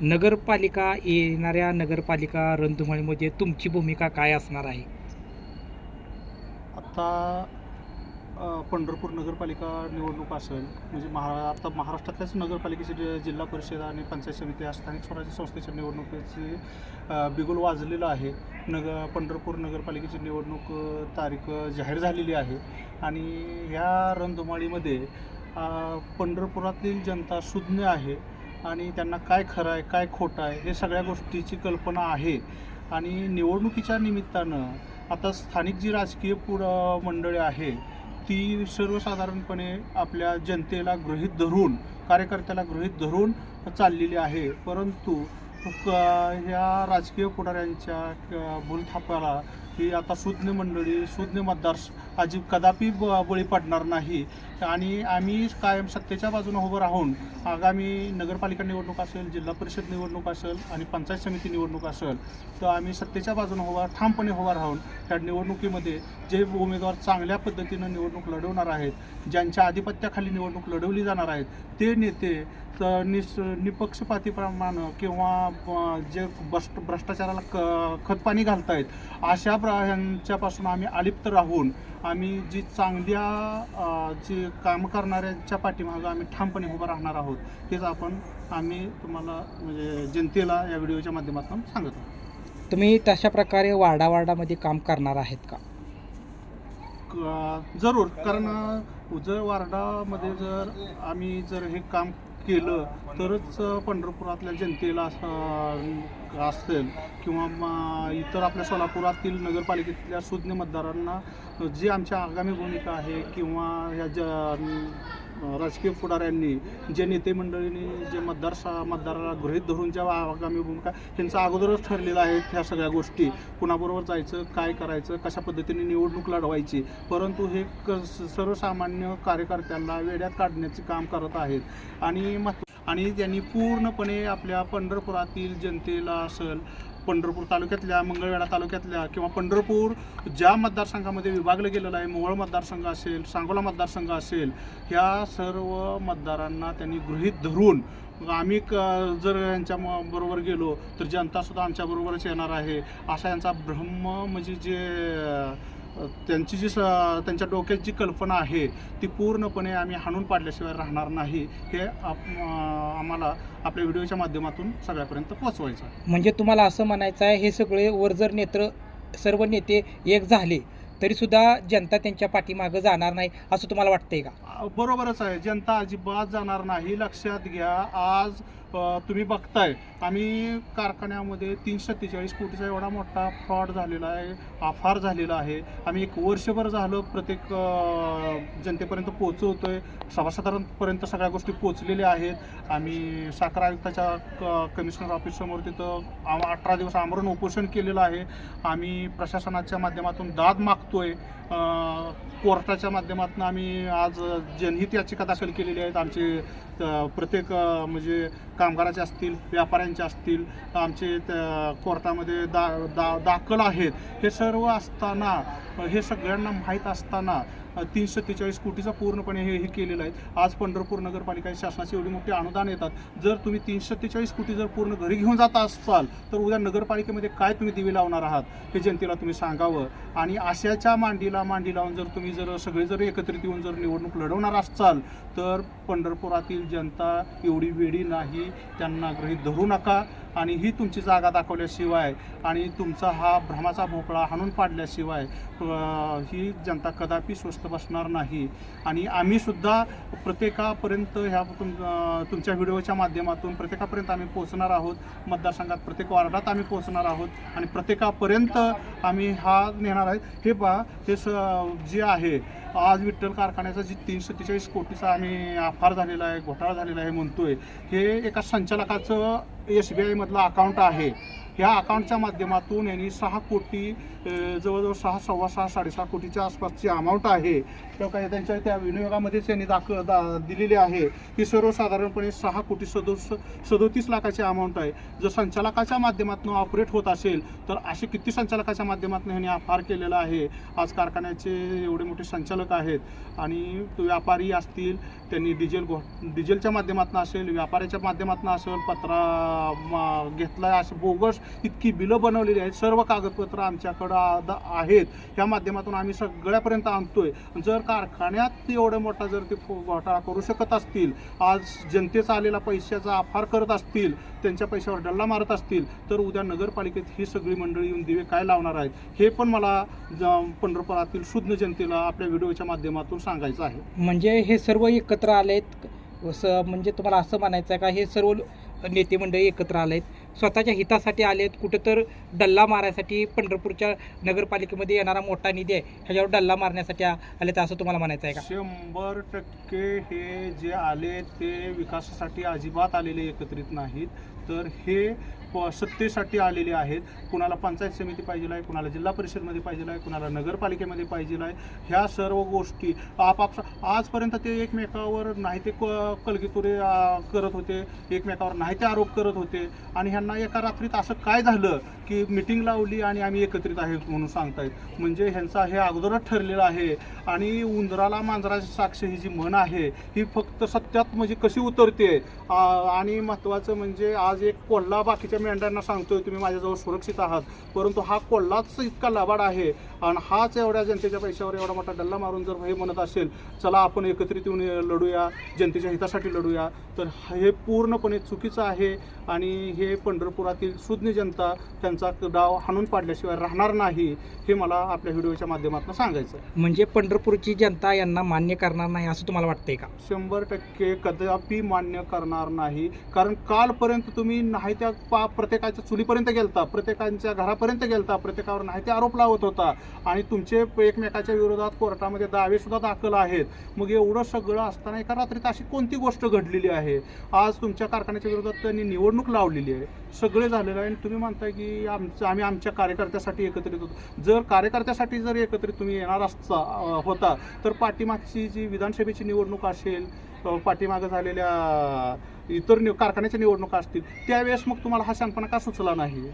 नगरपालिका येणाऱ्या नगरपालिका रणधुमाळीमध्ये तुमची भूमिका काय असणार आहे? आता अ, पंढरपूर नगरपालिका निवडणूक असेल म्हणजे महा आता महाराष्ट्रातल्याच नगरपालिकेचे जे जिल्हा परिषद आणि पंचायत समिती या स्थानिक स्वराज्य संस्थेच्या निवडणुकीची अ, बिगुल वाजलेलं आहे. नग पंढरपूर नगरपालिकेची निवडणूक अ, तारीख अ, जाहीर झालेली आहे. आणि ह्या रणधुमाळीमध्ये अ, पंढरपुरातील जनता सुज्ञ आहे. आणि त्यांना काय खरं आहे काय खोटं आहे हे सगळ्या गोष्टीची कल्पना आहे. आणि निवडणुकीच्या निमित्तानं आता स्थानिक जी राजकीय पुर मंडळी आहे ती सर्वसाधारणपणे आपल्या जनतेला गृहीत धरून कार्यकर्त्याला गृहीत धरून चाललेली आहे. परंतु ह्या राजकीय पुढाऱ्यांच्या बोलथापाला भूलथापाला ही आता सुज्ञ मंडळी सुज्ञ मतदार अजिब कदापि ब- बळी पडणार नाही. आणि आम्ही कायम सत्तेच्या बाजूने उभं राहून आगामी नगरपालिका निवडणूक असेल जिल्हा परिषद निवडणूक असेल आणि पंचायत समिती निवडणूक असेल तर आम्ही सत्तेच्या बाजूने उभा ठामपणे उभा राहून त्या निवडणुकीमध्ये जे उमेदवार चांगल्या पद्धतीनं निवडणूक लढवणार आहेत ज्यांच्या आधिपत्याखाली निवडणूक लढवली जाणार आहेत ते नेते तर निस निपक्षपातीप्रमाणे किंवा जे भ्रष्ट भ्रष्टाचाराला क खतपाणी घालतायत अशा प्र ह्यांच्यापासून आम्ही अलिप्त राहून आम्ही जी चांगल्या जी कामं करणाऱ्यांच्या पाठीमागं आम्ही ठामपणे उभं राहणार आहोत तेच आपण आम्ही तुम्हाला म्हणजे जनतेला या व्हिडिओच्या माध्यमातून सांगत आहोत. तुम्ही तशा प्रकारे वार्डा वार्डामध्ये काम करणार आहेत का? क- जरूर. कारण जर वार्डामध्ये जर आम्ही जर हे काम केलं तरच पंढरपुरातल्या जनतेला असं असेल किंवा म- इतर आपल्या सोलापुरातील नगरपालिकेतल्या सुज्ञ मतदारांना जी आमच्या आगामी भूमिका आहे किंवा ह्या ज राजकीय पुढाऱ्यांनी जे नेते मंडळींनी जे मतदार मतदाराला गृहीत धरून ज्या आगामी भूमिका ह्यांचा अगोदरच ठरलेलं आहे ह्या सगळ्या गोष्टी. कुणाबरोबर जायचं काय करायचं कशा पद्धतीने निवडणूक लढवायची. परंतु हे क सर्वसामान्य कार्यकर्त्यांना वेड्यात काढण्याचे काम करत आहेत. आणि मत आणि त्यांनी पूर्णपणे आपल्या पंढरपुरातील जनतेला असेल पंढरपूर तालुक्यातल्या मंगळवेढा तालुक्यातल्या किंवा पंढरपूर ज्या मतदारसंघामध्ये विभागलं गेलेलं आहे मोवळ मतदारसंघ असेल सांगोला मतदारसंघ असेल ह्या सर्व मतदारांना त्यांनी गृहीत धरून आम्ही क जर यांच्या म- बरोबर गेलो तर जनतासुद्धा आमच्याबरोबरच येणार आहे. असा यांचा ब्रह्म म्हणजे जे त्यांची जी स त्यांच्या डोक्यात जी कल्पना आहे ती पूर्णपणे आम्ही हाणून पाडल्याशिवाय राहणार नाही हे आप आम्हाला आपल्या व्हिडिओच्या माध्यमातून सगळ्यापर्यंत पोहोचवायचं आहे. म्हणजे तुम्हाला असं म्हणायचं आहे हे सगळे वर जर नेत्र सर्व नेते एक झाले तरी सुद्धा जनता त्यांच्या पाठीमागं जाणार नाही असं तुम्हाला वाटतंय का? बरोबरच आहे. जनता अजिबात जाणार नाही. लक्षात घ्या आज तुम्ही बघताय. आम्ही कारखान्यामध्ये तीनशे सत्तेचाळीस कोटीचा एवढा मोठा फ्रॉड झालेला आहे आफार झालेला आहे. आम्ही एक वर्षभर झालं प्रत्येक जनतेपर्यंत पोचवतो आहे सर्वसाधारणपर्यंत सगळ्या गोष्टी पोचलेल्या आहेत. आम्ही साखर आयुक्ताच्या क कमिशनर ऑफिससमोर तिथं आम- अठरा दिवस आमरण उपोषण केलेलं आहे. आम्ही प्रशासनाच्या माध्यमातून दाद मागतोय. आहे कोर्टाच्या माध्यमातून आम्ही आज जनहित याचिका दाखल केलेली आहेत. आमचे प्रत्येक म्हणजे कामगाराचे असतील व्यापाऱ्यांचे असतील आमचे कोर्टामध्ये दा दा दाखल आहेत. हे सर्व असताना हे सगळ्यांना माहीत असताना तीनशे सत्तेचाळीस कोटीचा पूर्णपणे हे हे केलेलं आहे. आज पंढरपूर नगरपालिका शासनाचे एवढी मोठी अनुदान येतात. जर तुम्ही तीनशे सत्तेचाळीस कोटी जर पूर्ण घरी घेऊन जात असाल तर उद्या नगरपालिकेमध्ये काय तुम्ही दिवे लावणार आहात हे जनतेला तुम्ही सांगावं. आणि आशाच्या मांडीला मांडी लावून जर तुम्ही जर सगळे जर एकत्रित येऊन जर निवडणूक लढवणार असाल तर पंढरपुरातील जनता एवढी वेळी नाही त्यांना गृहीत धरू नका. आणि ही तुमची जागा दाखवल्याशिवाय आणि तुमचा हा भ्रमाचा भोपळा हाणून पाडल्याशिवाय ही जनता कदापि स्वस्त बसणार नाही. आणि आम्हीसुद्धा प्रत्येकापर्यंत ह्या तुम तुमच्या व्हिडिओच्या माध्यमातून प्रत्येकापर्यंत आम्ही पोहोचणार आहोत. मतदारसंघात प्रत्येक वार्डात आम्ही पोहोचणार आहोत. आणि प्रत्येकापर्यंत आम्ही हा नेणार आहे. हे पहा हे स जे आहे आज विठ्ठल कारखान्याचा जी तीनशे सत्तेचाळीस कोटीचा आम्ही आफार झालेला आहे घोटाळा झालेला आहे म्हणतोय हे एका संचालकाचं एस बी आयमधलं अकाउंट आहे. ह्या अकाउंटच्या माध्यमातून यांनी सहा कोटी जवळजवळ सहा सव्वा सहा साडेसहा कोटीच्या आसपासची अमाऊंट आहे. किंवा काही त्यांच्या त्या विनियोगामध्येच यांनी दाख दा दिलेली आहे. ती सर्वसाधारणपणे सहा कोटी सदोस सदोतीस लाखाची अमाऊंट आहे. जर संचालकाच्या माध्यमातून ऑपरेट होत असेल तर असे किती संचालकाच्या माध्यमातून ह्यांनी फार केलेला आहे? आज कारखान्याचे एवढे मोठे संचालक आहेत आणि व्यापारी असतील त्यांनी डिझेल घो डिझेलच्या माध्यमातून असेल व्यापाऱ्याच्या माध्यमातून असेल पत्रा घेतला घेतलाय असे बोगस इतकी बिलं बनवलेली आहेत. सर्व कागदपत्र आमच्याकडं आद- आहेत. या माध्यमातून आम्ही सगळ्यापर्यंत आणतोय. जर कारखान्यात एवढं मोठा जर ते घोटाळा करू शकत असतील आज जनतेचा आलेला पैशाचा आफार करत असतील त्यांच्या पैशावर डल्ला मारत असतील तर उद्या नगरपालिकेत ही सगळी मंडळी येऊन दिवे काय लावणार आहेत? हे पण मला पंढरपुरातील शुद्ध जनतेला आपल्या व्हिडिओच्या माध्यमातून सांगायचं आहे. म्हणजे हे सर्व एकत्र आलेत. म्हणजे तुम्हाला असं म्हणायचं आहे का? हे सर्व नेते मंडळी एकत्र आहेत स्वतःच्या हितासाठी आलेत. कुठं तर डल्ला मारायसाठी पंढरपूरच्या नगरपालिकेमध्ये येणारा मोठा निधी आहे. ह्याच्यावर डल्ला मारण्यासाठी आले तर असं तुम्हाला म्हणायचं आहे का? शंभर टक्के हे जे आले ते विकासासाठी अजिबात आलेले एकत्रित नाहीत. तर हे प- सत्तेसाठी आलेले आहेत. कुणाला पंचायत समिती पाहिजे आहे कुणाला जिल्हा परिषदमध्ये पाहिजे आहे कुणाला नगरपालिकेमध्ये पाहिजे आहे. ह्या सर्व गोष्टी आपाप आजपर्यंत ते एकमेकावर नाही ते क- कलगीतुरे करत होते. एकमेकावर नाही ते आरोप करत होते. आणि ह्यांना एका रात्रीत असं काय झालं की मिटिंग लावली आणि आम्ही एकत्रित आहेत म्हणून सांगतायत. म्हणजे ह्यांचा हे अगोदरच ठरलेलं आहे. आणि उंदराला मांजराची साक्ष ही जी म्हण आहे ही फक्त सत्यात म्हणजे कशी उतरते? आणि महत्त्वाचं म्हणजे आज एक कोल्हा बाकीच्या मेंढ्यांना सांगतोय तुम्ही माझ्याजवळ सुरक्षित आहात. परंतु हा कोल्हाच इतका लबाड आहे आणि हाच एवढ्या जनतेच्या पैशावर एवढा मोठा डल्ला मारून जर हे म्हणत असेल चला आपण एकत्रित येऊन लढूया जनतेच्या हितासाठी लढूया तर हे पूर्णपणे चुकीचं आहे आणि हे पंढरपुरातील सुज्ञ जनता त्यांचा डाव हाणून पाडल्याशिवाय राहणार नाही हे मला आपल्या व्हिडिओच्या माध्यमातून सांगायचं म्हणजे पंढरपूरची जनता यांना मान्य करणार नाही असं तुम्हाला वाटतंय का? शंभर टक्के कदापि मान्य करणार नाही. कारण कालपर्यंत तुम्ही नाही त्या पा प्रत्येकाच्या चुलीपर्यंत गेलता प्रत्येकांच्या घरापर्यंत गेलता प्रत्येकावर नाही ते आरोप लावत होता. आणि तुमचे एकमेकाच्या विरोधात कोर्टामध्ये दावे सुद्धा दाखल आहेत. मग एवढं सगळं असताना एका रात्रीत अशी कोणती गोष्ट घडलेली आहे? आज तुमच्या कारखान्याच्या विरोधात त्यांनी निवडणूक लावलेली आहे. सगळे झालेलं आहे आणि तुम्ही म्हणताय की आमचं आम्ही आमच्या कार्यकर्त्यासाठी एकत्रित होतो. जर कार्यकर्त्यासाठी जर एकत्रित तुम्ही येणार असता होता तर पाठीमागची जी विधानसभेची निवडणूक असेल पाठीमागं झालेल्या इतर नि कारखान्याच्या निवडणुका असतील त्यावेळेस मग तुम्हाला हा शानपणा का सुचला नाही?